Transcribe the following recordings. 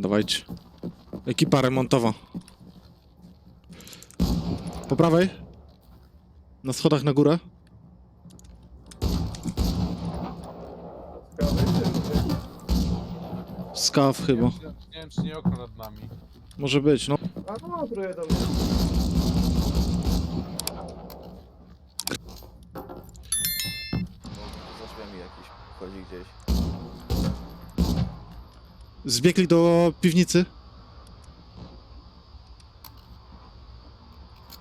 Dawajcie. Ekipa remontowa. Po prawej. Na schodach na górę. Skaw chyba. Nie wiem, czy, nie okno nad nami. Może być, no. A no, próbuję do mnie. Za drzwiami jakiś chodzi gdzieś. Zbiegli do piwnicy.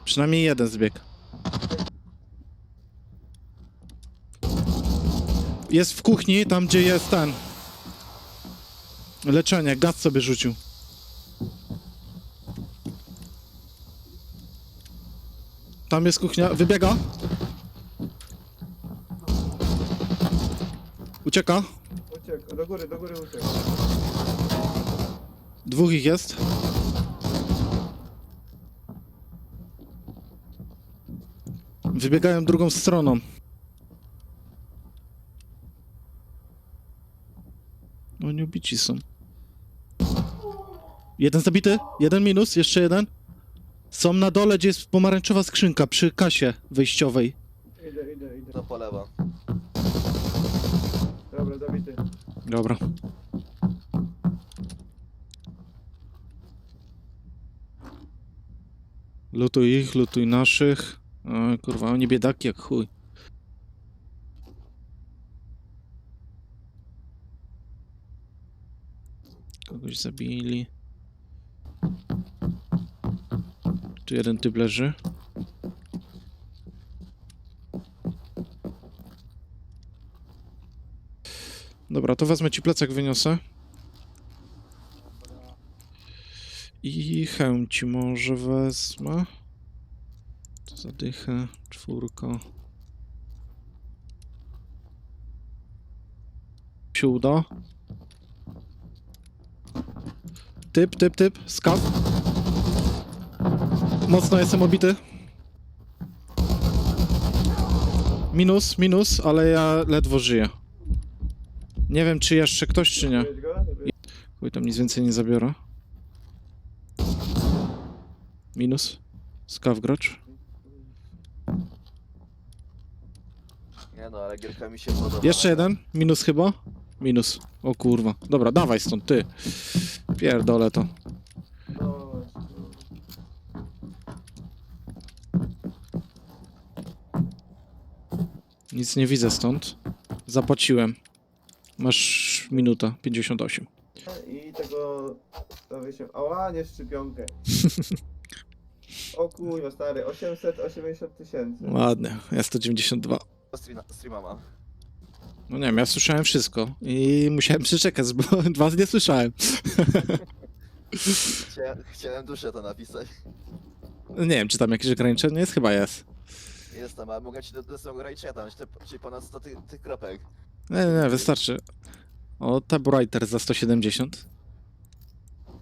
Przynajmniej jeden zbieg. Jest w kuchni, tam gdzie jest ten. Leczenie, gaz sobie rzucił. Tam jest kuchnia, wybiega. Ucieka. Uciekł, do góry, do góry uciekł. Dwóch ich jest. Wybiegają drugą stroną. Oni ubici są. Jeden zabity, jeden minus, jeszcze jeden. Są na dole, gdzie jest pomarańczowa skrzynka przy kasie wyjściowej. Idę, idę, idę. To po lewo. Dobra, zabity. Dobra. Lutuj ich, lutuj naszych. O, kurwa, oni biedaki jak chuj. Kogoś zabili. Tu jeden typ leży. Dobra, to wezmę ci plecak, wyniosę. I hełm ci może wezmę. Zadychę, czwórka. Się. Typ, typ, typ, skaw. Mocno jestem obity. Minus, minus, ale ja ledwo żyję. Nie wiem, czy jeszcze ktoś, czy nie. Chuj, tam nic więcej nie zabiorę. Minus. Skaw gracz. Nie no, ale gierka mi się podoba. Jeszcze jeden. Minus chyba. Minus. O kurwa. Dobra, dawaj stąd, ty. Pierdolę to. Nic nie widzę stąd. Zapłaciłem. Masz minuta 58. I tego... Dowie się... Ała, nie szczepionkę. O kurwa, stary, 880 tysięcy. Ładnie. Ja 192. Streama, streama mam. No nie wiem, ja słyszałem wszystko. I musiałem przeczekać, bo was nie słyszałem. Chciałem, chciałem duszę to napisać. Nie wiem, czy tam jakieś ograniczenie jest? Chyba jest. Jest tam, ale mogę ci do, do tego ograniczenia tam, jeszcze- czyli ponad 100 tych, tych kropek. Nie, nie, nie, wystarczy. O, Tabwriter za 170.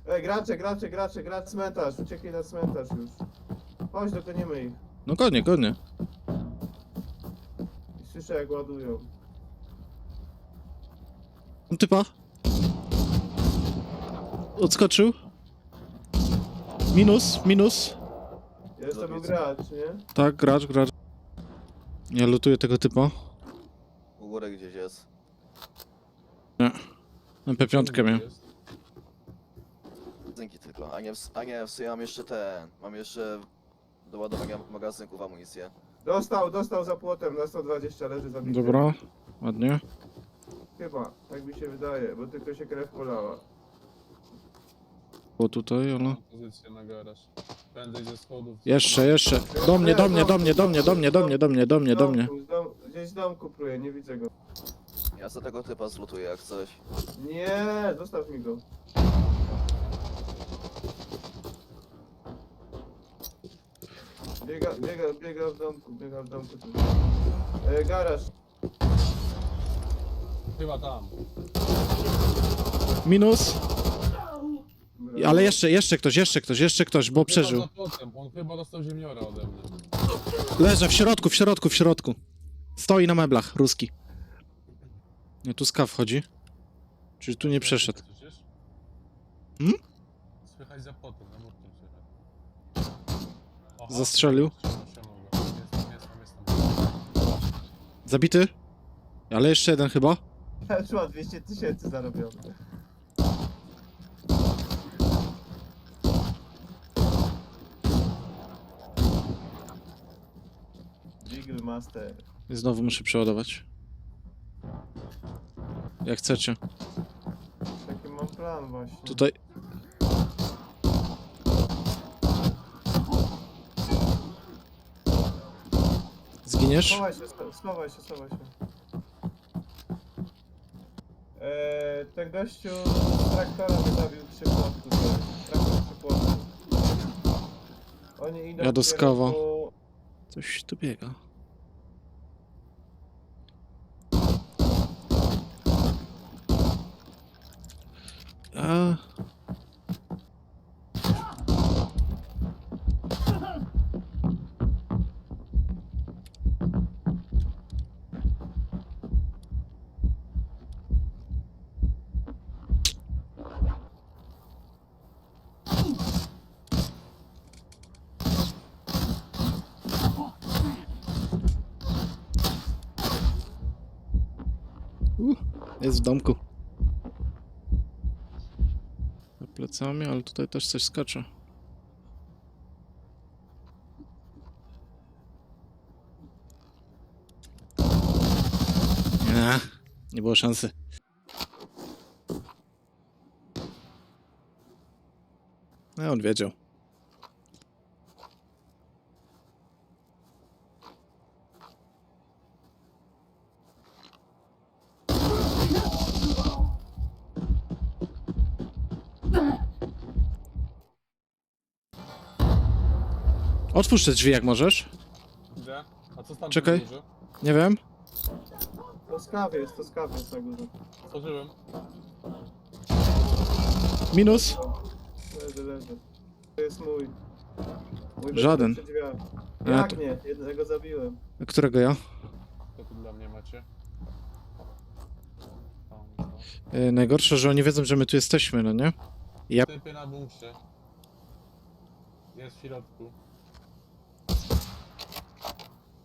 Ej, gracze, gracze, gracze, gracz cmentarz. Uciekli na cmentarz już. Chodź, dokonimy ich. No godnie, godnie. I Słyszę jak ładują. Mam typa. Odskoczył. Minus, minus. Jest to był gracz, nie? Tak, gracz, gracz. Ja lutuję tego typa. U góry gdzieś jest. MP5 miałem. Jest. A nie, w- a nie, w sumie mam jeszcze ten. Mam jeszcze do ładowania magazynków amunicję. Dostał, dostał za płotem na 120 leży zabity. Dobra, ładnie. Chyba, tak mi się wydaje, bo tylko się krew polała. Było tutaj, ale... Pozycję na garaż. Prędzej ze schodów. Jeszcze, jeszcze. Do mnie, do mnie, do mnie, do mnie, do mnie, do mnie, do mnie, do mnie, do mnie. Z dom, gdzieś z domku pruje, nie widzę go. Ja za tego typa zlutuję jak coś. Nie, zostaw mi go. Biega, biega, biega w domku, biega w domku. E, garaż. Chyba tam. Minus. Ale jeszcze, jeszcze ktoś, jeszcze ktoś, jeszcze ktoś, bo Chyba przeżył. za płotem. On chyba dostał ziemniora ode mnie. Leżę w środku, w środku, w środku. Stoi na meblach, ruski. Nie, tu skaw wchodzi. Czyli tu nie przeszedł. Przecież. Słychać za potem, za murkiem słychać. Oho, Zastrzelił? Zabity? Ale jeszcze jeden chyba. Już ma 200 tysięcy zarobione. Eagle Master. I znowu muszę przeładować. Jak chcecie. Taki mam plan właśnie. Tutaj. Zginiesz? Schowaj się, sch- schowaj się, schowaj się. Eee, ten gościu z traktora mnie zabił przy płotku. Traktor przy płotku. Oni idą Ja do w skawa. kierunku- Coś tu biega. A. w domku. Za plecami, ale tutaj też coś skacze. Nie, nie było szansy. No, on wiedział. Otwórz te drzwi jak możesz. Idę. A co tam Czekaj. na górze? Nie wiem. To skaw jest, to skaw jest na górze. Otworzyłem. Minus. Leży, leży. To jest mój. mój Żaden. przy drzwiach. A, Jak to- nie? Jednego zabiłem. Którego ja? Co tu dla mnie macie? Tam, tam. Yy, najgorsze, że oni wiedzą, że my tu jesteśmy, no nie? Ja Typy na bunkrze. Jest w środku.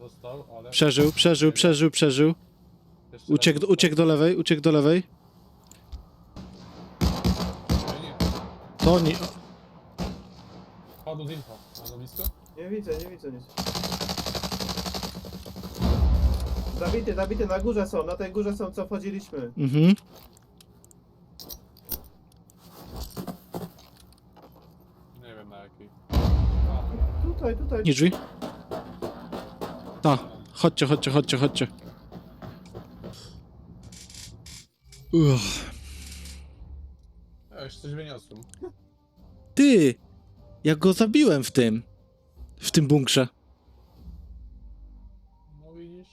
Dostał, ale... przeżył, przeżył, przeżył, przeżył. Jeszcze raz Uciekł, dostał. uciekł do lewej, uciekł do lewej. Nie, nie. To oni. Padł z info. Na blisko? Nie widzę, nie widzę nic. Zabity, zabity, na górze są, na tej górze są, co wchodziliśmy. Mhm. Nie wiem na jakiej. A, Tutaj, tutaj. Nie drzwi. Ta, chodźcie, chodźcie, chodźcie, chodźcie. Uff. już coś wyniosłem. Ty! Ja go zabiłem w tym. W tym bunkrze. No widzisz?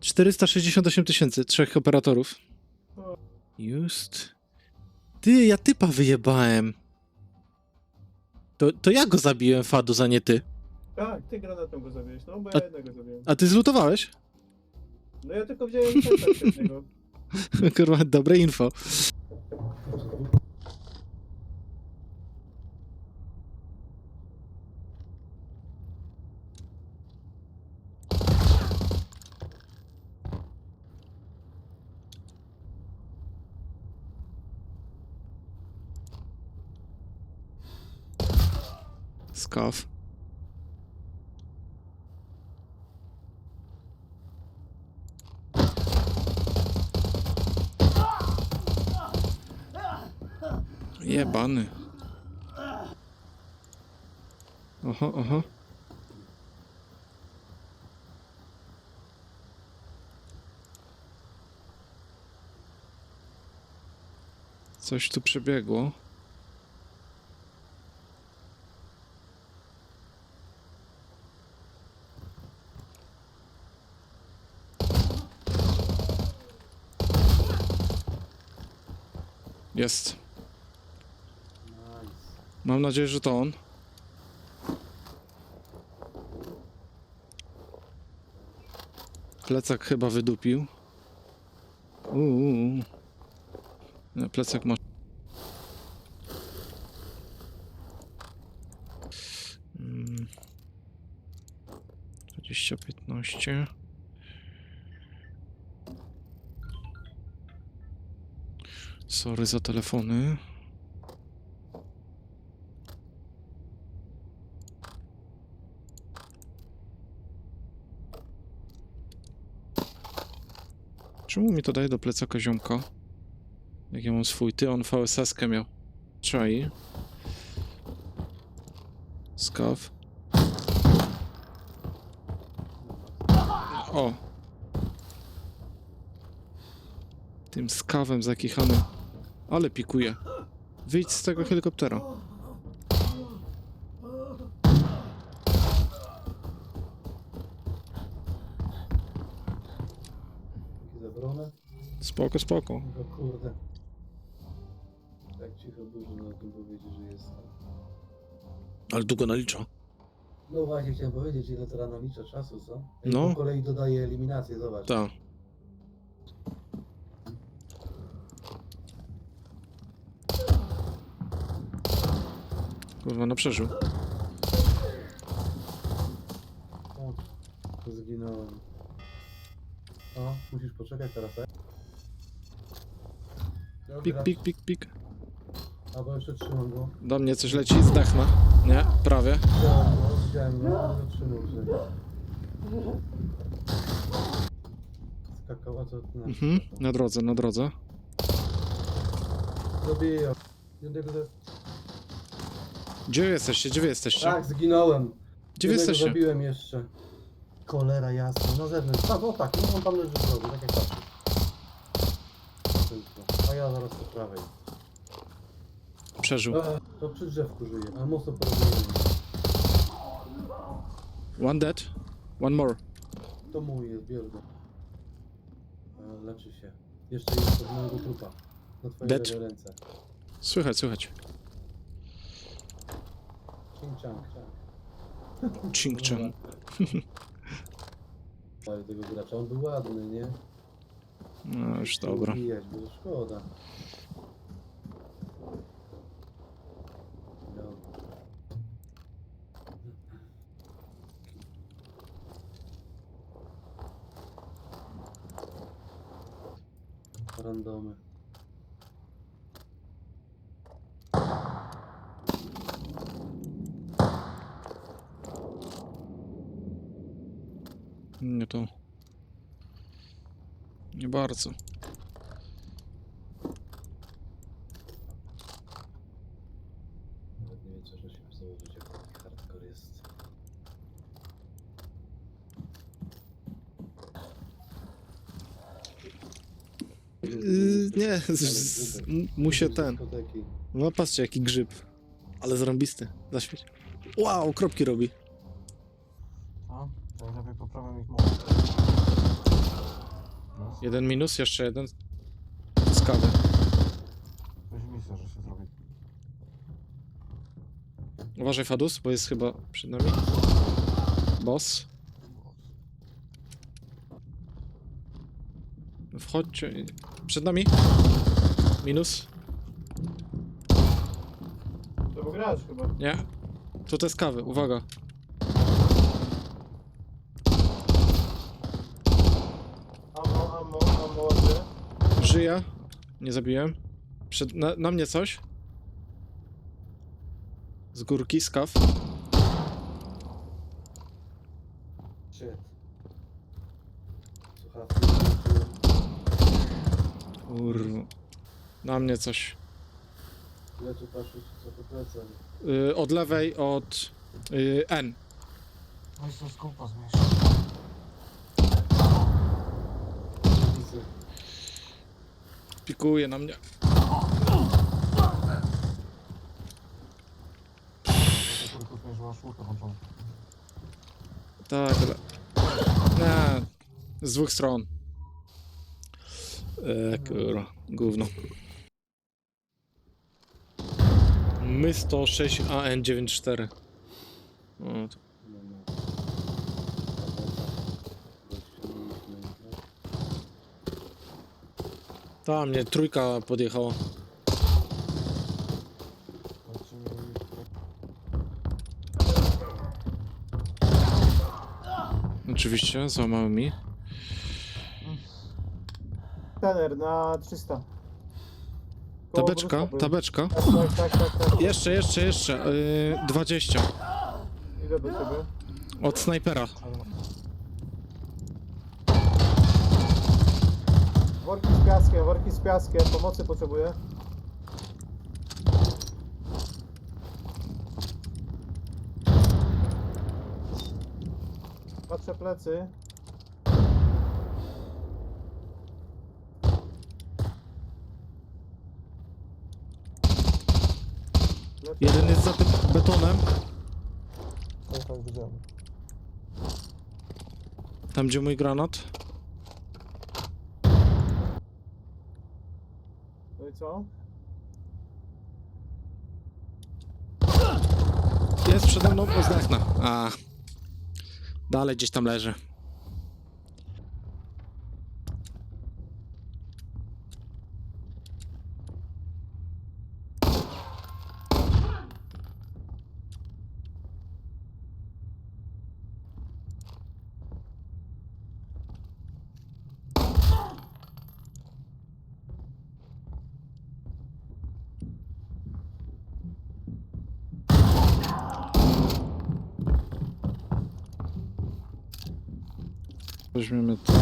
468 tysięcy, trzech operatorów. Just. Ty, ja typa wyjebałem. To, to ja go zabiłem, Fadu, za nie ty. Tak, ty granatą go zabiłeś, no bo ja jednego zabiłem. A ty zlutowałeś? No ja tylko wziąłem świetnego. Kurwa, dobre info. Skaw. Jebany. Oho, oho. Coś tu przebiegło. Jest. Mam nadzieję, że to on. Plecak chyba wydupił. Uuu. Plecak ma... Mm. Dwadzieścia piętnaście. Sorry za telefony. Czemu mi to daje do plecaka ziomka? Jak ja mam swój, ty on VSS-kę miał. Czai. Skaw. O! Tym skawem zakichanym. Ale pikuje. Wyjdź z tego helikoptera. Spoko, spoko. No kurde. Tak cicho dużo na tym powiedzieć, że jest. Ale długo nalicza. No właśnie chciałem powiedzieć, ile to rano liczę czasu, co? I No. Po kolei dodaję eliminację, zobacz. Tak. Kurwa, no przeżył. O, zginąłem. O, musisz poczekać teraz, tak? Pik, pik, pik, pik. Albo jeszcze trzymam go. Do mnie coś leci, zdechnę. Nie, prawie. Widziałem go, widziałem go, ale trzymał się. Skakał, a co ty na Mhm, na drodze, na drodze. Zabiję. Jednego za... Gdzie wy jesteście? Gdzie wy jesteście? Tak, zginąłem. Gdzie wy Jednego jesteście? zabiłem jeszcze. Cholera jasna, na zewnątrz. Tak, o tak, no on tam leży w rogu, tak jak patrzę. A ja zaraz po prawej. Przeżył. E, to przy drzewku żyje, a mocno porozumienie. One dead. One more. To mój jest, bierz go. E, leczy się. Jeszcze jest od mojego trupa. Na twoje Dead. lewe ręce. Słychać, słychać. Ching chang, chang. Ching chang. Tego gracza, on był ładny, nie? No już dobra. Ubijać, bo to szkoda. No. Randomy. Nie to. Nie bardzo. Nawet nie wiem, co że się założyć, jak taki hardcore jest. Yy, nie, z, z, m- mu się ten. No patrzcie, jaki grzyb. Ale zarąbisty. Zaświeć. Wow, kropki robi. A? To lepiej poprawiam ich moc. No, Jeden minus, jeszcze jeden. Z kawy. coś myślę, że się zrobi. Uważaj, Fadus, bo jest chyba przed nami. Boss. Wchodźcie. Przed nami. Minus. To grasz chyba. Nie. To jest kawy, uwaga. Żyje. Nie zabiłem. Przed, na, na mnie coś. Z górki, skaw. Shit. Słuchawki. Kurwa. Na mnie coś. Leczę patrzeć co po plecach. Y, od lewej, od y, N. Weź to skupa. Pikuje na mnie. Tak, ale... Nie. Z dwóch stron. E, kurwa. Gówno. My 106 AN94. O, to No, no. Gościu, no. Tam mnie trójka podjechała. Oczywiście, złamały mi. Tener na 300. Koło Tabeczka, Brusa był. tabeczka. Tak, tak, tak, tak, tak. Jeszcze, jeszcze, jeszcze. Yy, 20. Idę do ciebie. Od snajpera. Worki z piaskiem, worki z piaskiem, pomocy potrzebuję. Patrzę plecy. Lepiej. Jeden jest za tym betonem. Tak, tak, widziałem. Tam, gdzie mój granat. No i co? Jest przede mną, bo zdechnę. A. Dalej gdzieś tam leży. Weźmiemy to.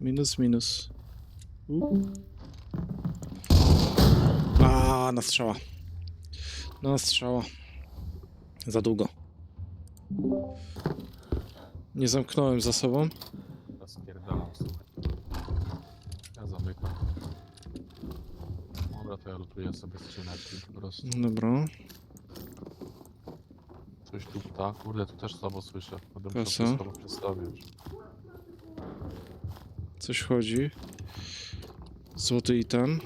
Minus, minus. U. A, na strzała. Na strzała. Za długo. Nie zamknąłem za sobą. Dobra, to ja lutuję sobie skrzyneczki po prostu. Dobra. Coś tu pta. Kurde, tu też słabo słyszę. Będę musiał co? wszystko przedstawić. Coś chodzi. Złoty item.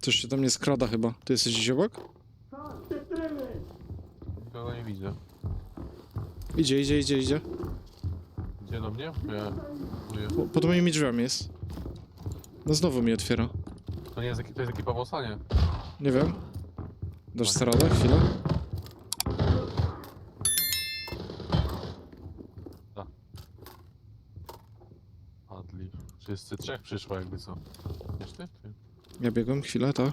Coś się tam nie skrada chyba. Ty jesteś gdzieś obok? Nikogo nie widzę. Idzie, idzie, idzie, idzie. Gdzie do mnie? Ja... próbuję. Po- Pod moimi drzwiami jest. No znowu mi otwiera. To nie jest, eki- to jest ekipa Wosa, nie? Nie wiem. Dasz sobie radę? Chwilę. Padli. Wszyscy trzech przyszło jakby co. Wiesz ty? ty? Ja biegłem, chwilę, tak?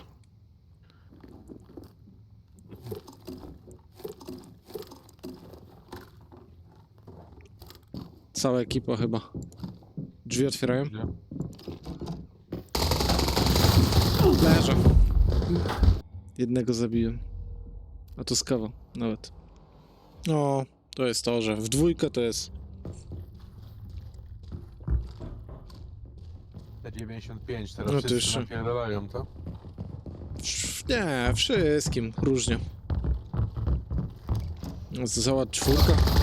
Cała ekipa chyba. Drzwi otwierają. Leżę. Jednego zabiłem. A to skawa nawet. O, to jest to, że w dwójkę to jest. T95, teraz No to wszyscy jeszcze- napierdalają, to? Nie, wszystkim różnie. Została czwórka.